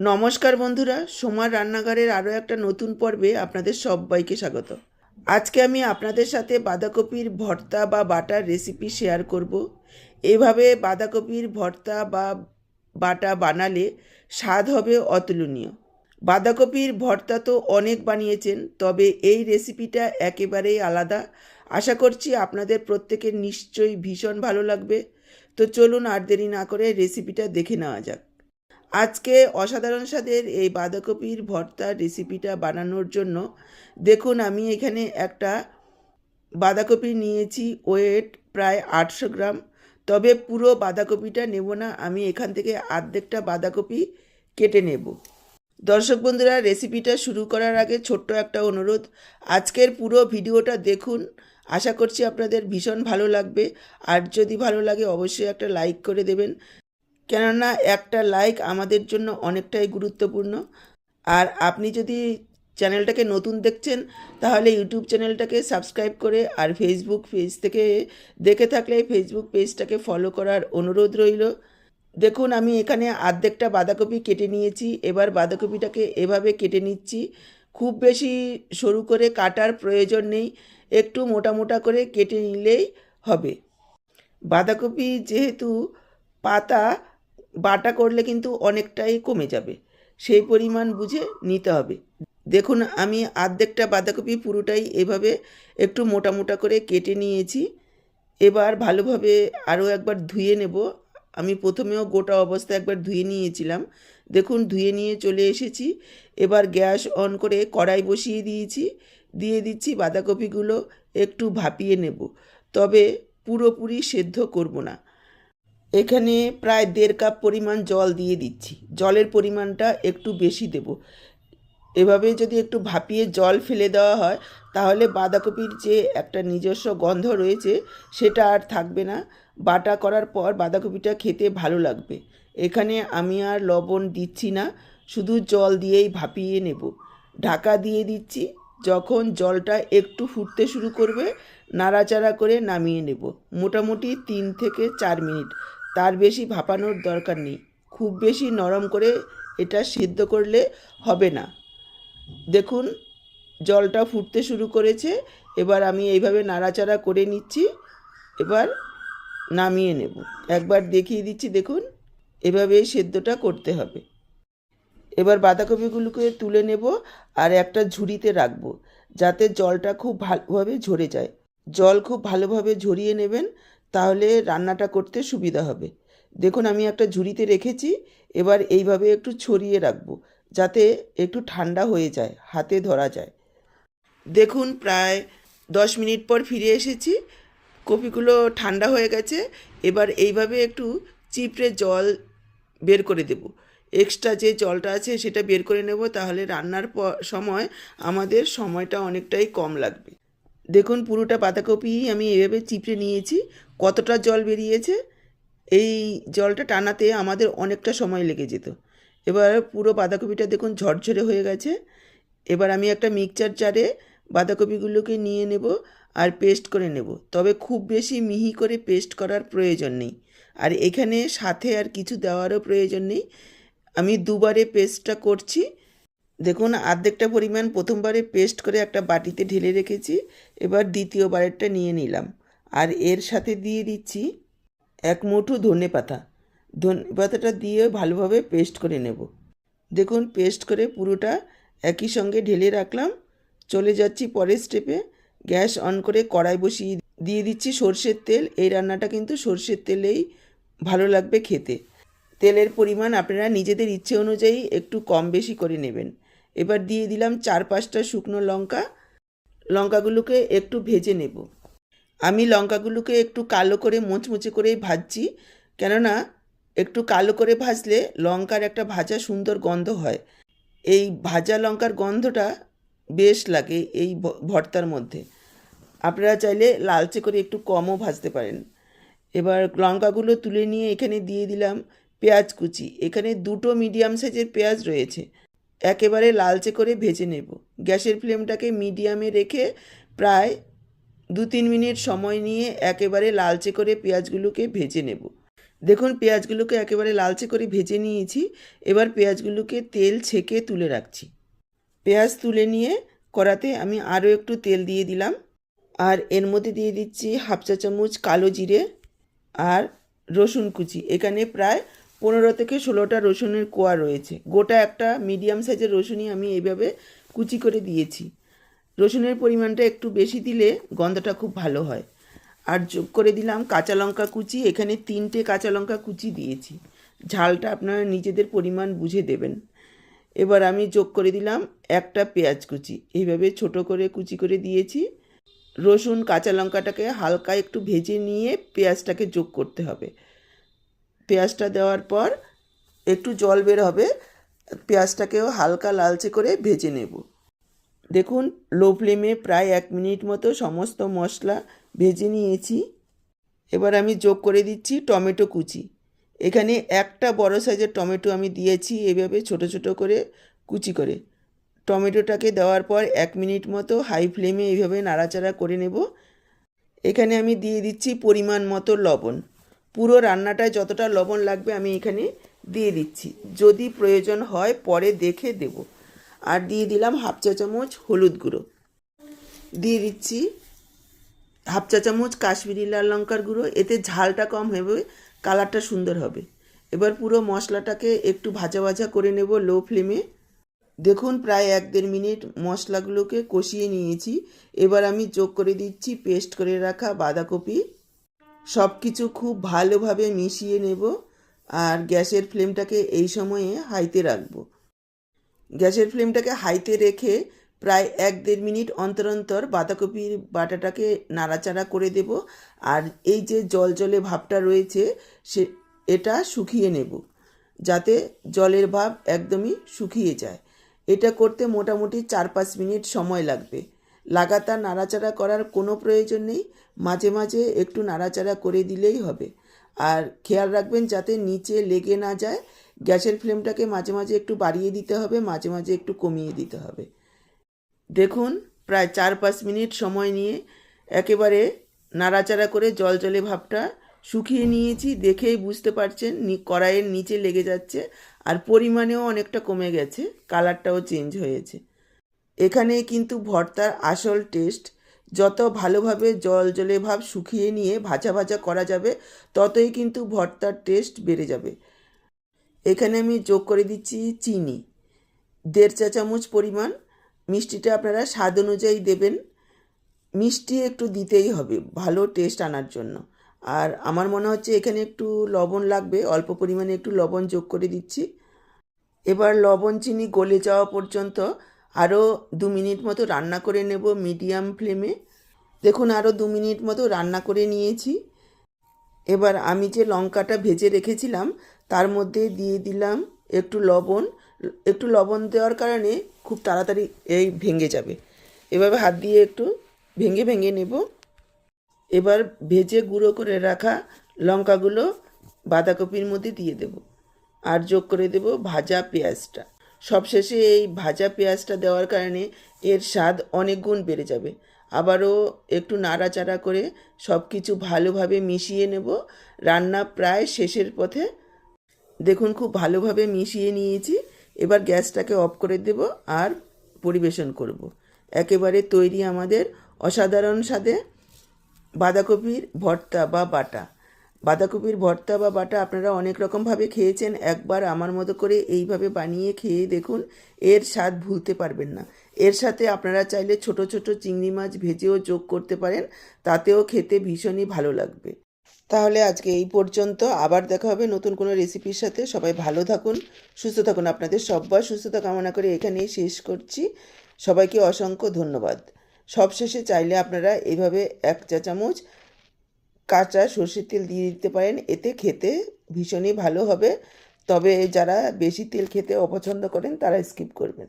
নমস্কার বন্ধুরা, সোমার রান্নাঘরের আরও একটা নতুন পর্বে আপনাদের সবাইকে স্বাগত। আজকে আমি আপনাদের সাথে বাঁধাকপির ভর্তা বা বাটার রেসিপি শেয়ার করব। এভাবে বাঁধাকপির ভর্তা বা বাটা বানালে স্বাদ হবে অতুলনীয়। বাঁধাকপির ভর্তা তো অনেক বানিয়েছেন, তবে এই রেসিপিটা একেবারেই আলাদা। আশা করছি আপনাদের প্রত্যেকের নিশ্চয়ই ভীষণ ভালো লাগবে। তো চলুন আর দেরি না করে রেসিপিটা দেখে নেওয়া যাক। আজকে অসাধারণ স্বাদের এই বাঁধাকপির ভর্তার রেসিপিটা বানানোর জন্য দেখুন, আমি এখানে একটা বাঁধাকপি নিয়েছি ওয়েট প্রায় আটশো গ্রাম। তবে পুরো বাঁধাকপিটা নেব না, আমি এখান থেকে আর্ধেকটা বাঁধাকপি কেটে নেব। দর্শক বন্ধুরা রেসিপিটা শুরু করার আগে ছোট্ট একটা অনুরোধ, আজকের পুরো ভিডিওটা দেখুন। আশা করছি আপনাদের ভীষণ ভালো লাগবে। আর যদি ভালো লাগে, অবশ্যই একটা লাইক করে দেবেন। কেননা একটা লাইক আমাদের জন্য অনেকটাই গুরুত্বপূর্ণ। আর আপনি যদি চ্যানেলটাকে নতুন দেখছেন, তাহলে ইউটিউব চ্যানেলটাকে সাবস্ক্রাইব করে আর ফেসবুক পেজ থেকে দেখে থাকলে ফেসবুক পেজটাকে ফলো করার অনুরোধ রইল। দেখুন, আমি এখানে আর্ধেকটা বাঁধাকপি কেটে নিয়েছি। এবার বাঁধাকপিটাকে এভাবে কেটে নিচ্ছি। খুব বেশি সরু করে কাটার প্রয়োজন নেই। একটু মোটা মোটা করে কেটে নিলেই হবে। বাঁধাকপি যেহেতু পাতা বাটা করলে কিন্তু অনেকটাই কমে যাবে। সেই পরিমাণ বুঝে নিতে হবে। দেখুন, আমি আর্ধেকটা বাঁধাকপি পুরোটাই এভাবে একটু মোটা মোটা করে কেটে নিয়েছি। এবার ভালোভাবে আরও একবার ধুয়ে নেব। আমি প্রথমেও গোটা অবস্থায় একবার ধুয়ে নিয়েছিলাম। দেখুন, ধুয়ে নিয়ে চলে এসেছি। এবার গ্যাস অন করে কড়াই বসিয়ে দিয়েছি। দিয়ে দিচ্ছি বাঁধাকপিগুলো একটু ভাপিয়ে নেব। তবে পুরোপুরি সেদ্ধ করব না। এখানে প্রায় দেড় কাপ পরিমাণ জল দিয়ে দিচ্ছি। জলের পরিমাণটা একটু বেশি দেব। এভাবে যদি একটু ভাপিয়ে জল ফেলে দেওয়া হয়, তাহলে বাঁধাকপির যে একটা নিজস্ব গন্ধ রয়েছে, সেটা আর থাকবে না। বাটা করার পর বাঁধাকপিটা খেতে ভালো লাগবে। এখানে আমি আর লবণ দিচ্ছি না, শুধু জল দিয়েই ভাপিয়ে নেব। ঢাকা দিয়ে দিচ্ছি। যখন জলটা একটু ফুটতে শুরু করবে, নাড়াচাড়া করে নামিয়ে নেব। মোটামুটি তিন থেকে চার মিনিট। তার বেশি ভাপানোর দরকার নেই। খুব বেশি নরম করে এটা সিদ্ধ করলে হবে না। দেখুন, জলটা ফুটতে শুরু করেছে। এবার আমি এইভাবে নাড়াচাড়া করে নিচ্ছি। এবার নামিয়ে নেব। একবার দেখিয়ে দিচ্ছি, দেখুন এভাবেই সেদ্ধটা করতে হবে। এবার বাঁধাকপিগুলোকে তুলে নেব আর একটা ঝুড়িতে রাখব, যাতে জলটা খুব ভালোভাবে ঝরে যায়। জল খুব ভালোভাবে ঝরিয়ে নেবেন। তাহলে রান্নাটা করতে সুবিধা হবে। দেখুন, আমি একটা ঝুড়িতে রেখেছি, এবার এইভাবে একটু ছড়িয়ে রাখব, যাতে একটু ঠান্ডা হয়ে যায়, হাতে ধরা যায়। দেখুন, প্রায় দশ মিনিট পর ফিরে এসেছি, কপিগুলো ঠান্ডা হয়ে গেছে, এবার এইভাবে একটু চিপড়ে জল বের করে দেব। এক্সট্রা যে জলটা আছে, সেটা বের করে নেব, তাহলে রান্নার সময় আমাদের সময়টা অনেকটাই কম লাগবে। দেখুন, পুরোটা বাঁধাকপি আমি এভাবে চিপড়ে নিয়েছি কতটা জল বেরিয়েছে? এই জলটা টানাতে আমাদের অনেকটা সময় লেগে যেত। এবার পুরো বাঁধাকপিটা দেখুন ঝরঝরে হয়ে গেছে। এবার আমি একটা মিক্সচার জারে বাঁধাকপিগুলোকে নিয়ে নেব আর পেস্ট করে নেব। তবে খুব বেশি মিহি করে পেস্ট করার প্রয়োজন নেই। আর এখানে সাথে আর কিছু দেওয়ারও প্রয়োজন নেই। আমি দুবারে পেস্টটা করছি। দেখুন আর্ধেকটা পরিমাণ প্রথমবারে পেস্ট করে একটা বাটিতে ঢেলে রেখেছি। এবার দ্বিতীয়বারেরটা নিয়ে নিলাম। আর এর সাথে দিয়ে দিচ্ছি এক মুঠো ধনে পাতা। ধনে পাতাটা দিয়ে ভালোভাবে পেস্ট করে নেব। দেখুন, পেস্ট করে পুরোটা একই সঙ্গে ঢেলে রাখলাম। চলে যাচ্ছি পরের স্টেপে গ্যাস অন করে কড়াই বসিয়ে দিয়ে দিচ্ছি সর্ষের তেল। এই রান্নাটা কিন্তু সর্ষের তেলেই ভালো লাগবে খেতে। তেলের পরিমাণ আপনারা নিজেদের ইচ্ছে অনুযায়ী একটু কম বেশি করে নেবেন। এবার দিয়ে দিলাম চার পাঁচটা শুকনো লঙ্কা। লঙ্কাগুলোকে একটু ভেজে নেব। আমি লঙ্কাগুলোকে একটু কালো করে মোচমুচে করেই ভাজছি। কেননা একটু কালো করে ভাজলে লঙ্কার একটা ভাজা সুন্দর গন্ধ হয়। এই ভাজা লঙ্কার গন্ধটা বেশ লাগে এই ভর্তার মধ্যে। আপনারা চাইলে লালচে করে একটু কমও ভাজতে পারেন। এবার লঙ্কাগুলো তুলে নিয়ে এখানে দিয়ে দিলাম পেঁয়াজ কুচি। এখানে দুটো মিডিয়াম সাইজের পেঁয়াজ রয়েছে। একেবারে লালচে করে ভেজে নেব। গ্যাসের ফ্লেমটাকে মিডিয়ামে রেখে প্রায় দু তিন মিনিট সময় নিয়ে একেবারে লালচে করে পেঁয়াজগুলোকে ভেজে নেব। দেখুন, পেঁয়াজগুলোকে একেবারে লালচে করে ভেজে নিয়েছি। এবার পেঁয়াজগুলোকে তেল ছেঁকে তুলে রাখছি। পেঁয়াজ তুলে নিয়ে কড়াতে আমি আরও একটু তেল দিয়ে দিলাম। আর এর মধ্যে দিয়ে দিচ্ছি হাফ চা চামচ কালো জিরে আর রসুন কুচি। এখানে প্রায় পনেরো থেকে ষোলোটা রসুনের কোয়া রয়েছে। গোটা একটা মিডিয়াম সাইজের রসুনই আমি এইভাবে কুচি করে দিয়েছি। রসুনের পরিমাণটা একটু বেশি দিলে গন্ধটা খুব ভালো হয়। আর যোগ করে দিলাম কাঁচা লঙ্কা কুচি, এখানে তিনটে কাঁচা লঙ্কা কুচি দিয়েছি। ঝালটা আপনারা নিজেদের পরিমাণ বুঝে দেবেন। এবার আমি যোগ করে দিলাম একটা পেঁয়াজ কুচি। এইভাবে ছোট করে কুচি করে দিয়েছি। রসুন, কাঁচা লঙ্কাটাকে হালকা একটু ভেজে নিয়ে পেঁয়াজটাকে যোগ করতে হবে। পেঁয়াজটা দেওয়ার পর একটু জল বের হবে, পেঁয়াজটাকেও হালকা লালচে করে ভেজে নেব। দেখুন লো ফ্লেমে প্রায় এক মিনিট মতো সমস্ত মশলা ভেজে নিয়েছি। এবার আমি যোগ করে দিচ্ছি টমেটো কুচি। এখানে একটা বড় সাইজের টমেটো আমি দিয়েছি এভাবে ছোট ছোট করে কুচি করে। টমেটোটাকে দেওয়ার পর এক মিনিট মতো হাই ফ্লেমে এইভাবে নাড়াচাড়া করে নেব। এখানে আমি দিয়ে দিচ্ছি পরিমাণ মতো লবণ। পুরো রান্নাটায় যতটা লবণ লাগবে আমি এখানে দিয়ে দিচ্ছি। যদি প্রয়োজন হয় পরে দেখে দেব। আর দিয়ে দিলাম হাফ চা চামচ হলুদ গুঁড়ো। দিয়ে দিচ্ছি হাফ চা চামচ কাশ্মীরি লাল লঙ্কার গুঁড়ো, এতে ঝালটা কম হবে, কালারটা সুন্দর হবে। এবার পুরো মশলাটাকে একটু ভাজা ভাজা করে নেব লো ফ্লেমে। দেখুন প্রায় এক দেড় মিনিট মশলাগুলোকে কষিয়ে নিয়েছি। এবার আমি যোগ করে দিচ্ছি পেস্ট করে রাখা বাঁধাকপি। সব কিছু খুব ভালোভাবে মিশিয়ে নেব, আর গ্যাসের ফ্লেমটাকে এই সময়ে হাইতে রাখব। গ্যাসের ফ্লেমটাকে হাইতে রেখে প্রায় এক দেড় মিনিট অন্তর অন্তর বাঁধাকপির বাটাটাকে নাড়াচাড়া করে দেব আর এই যে জল জলে ভাবটা রয়েছে সে, এটা শুকিয়ে নেব যাতে জলের ভাব একদমই শুকিয়ে যায়। এটা করতে মোটামুটি চার পাঁচ মিনিট সময় লাগবে। লাগাতার নাড়াচাড়া করার কোনো প্রয়োজন নেই। মাঝে মাঝে একটু নাড়াচাড়া করে দিলেই হবে। আর খেয়াল রাখবেন যাতে নিচে লেগে না যায়। গ্যাসের ফ্লেমটাকে মাঝে মাঝে একটু বাড়িয়ে দিতে হবে, মাঝে মাঝে একটু কমিয়ে দিতে হবে। দেখুন, প্রায় চার পাঁচ মিনিট সময় নিয়ে একেবারে নাড়াচাড়া করে জল জলে ভাবটা শুকিয়ে নিয়েছি। দেখেই বুঝতে পারছেন, নি- কড়াইয়ের নিচে লেগে যাচ্ছে। আর পরিমাণেও অনেকটা কমে গেছে। কালারটাও চেঞ্জ হয়েছে। এখানে কিন্তু ভর্তার আসল টেস্ট। যত ভালোভাবে জল জলে ভাব শুকিয়ে নিয়ে ভাজা ভাজা করা যাবে, ততই কিন্তু ভর্তার টেস্ট বেড়ে যাবে। এখানে আমি যোগ করে দিচ্ছি চিনি। দেড় চা চামচ পরিমাণ। মিষ্টিটা আপনারা স্বাদ অনুযায়ী দেবেন। মিষ্টি একটু দিতেই হবে, ভালো টেস্ট আনার জন্য। আর আমার মনে হচ্ছে এখানে একটু লবণ লাগবে, অল্প পরিমাণে একটু লবণ যোগ করে দিচ্ছি। এবার লবণ, চিনি গলে যাওয়া পর্যন্ত আরও দু মিনিট মতো রান্না করে নেব মিডিয়াম ফ্লেমে। দেখুন আরও দু মিনিট মতো রান্না করে নিয়েছি। এবার আমি যে লঙ্কাটা ভেজে রেখেছিলাম, তার মধ্যে দিয়ে দিলাম একটু লবণ। একটু লবণ দেওয়ার কারণে খুব তাড়াতাড়ি এই ভেঙে যাবে। এভাবে হাত দিয়ে একটু ভেঙে ভেঙে নেব। এবার ভেজে গুঁড়ো করে রাখা লঙ্কাগুলো বাঁধাকপির মধ্যে দিয়ে দেব। আর যোগ করে দেব ভাজা পেঁয়াজটা। সবশেষে এই ভাজা পেঁয়াজটা দেওয়ার কারণে এর স্বাদ অনেক গুণ বেড়ে যাবে। আবারও একটু নাড়াচাড়া করে সব কিছু ভালোভাবে মিশিয়ে নেব। রান্না প্রায় শেষের পথে। দেখুন, খুব ভালোভাবে মিশিয়ে নিয়েছি। এবার গ্যাসটাকে অফ করে দেব আর পরিবেশন করব। একেবারে তৈরি আমাদের অসাধারণ স্বাদে বাঁধাকপির ভর্তা বা বাটা। বাঁধাকপির ভর্তা বা বাটা আপনারা অনেক রকমভাবে খেয়েছেন। একবার আমার মতো করে এইভাবে বানিয়ে খেয়ে দেখুন, এর স্বাদ ভুলতে পারবেন না। এর সাথে আপনারা চাইলে ছোট ছোট চিংড়ি মাছ ভেজেও যোগ করতে পারেন, তাতেও খেতে ভীষণই ভালো লাগবে। তাহলে আজকে এই পর্যন্ত, আবার দেখা হবে নতুন কোনো রেসিপির সাথে। সবাই ভালো থাকুন, সুস্থ থাকুন আপনাদের সব্বার সুস্থতা কামনা করে এখানেই শেষ করছি। সবাইকে অসংখ্য ধন্যবাদ। সবশেষে চাইলে আপনারা এইভাবে এক চা চামচ কাঁচা সর্ষের তেল দিয়ে দিতে পারেন। এতে খেতে ভীষণই ভালো হবে। তবে যারা বেশি তেল খেতে অপছন্দ করেন, তারা স্কিপ করবেন।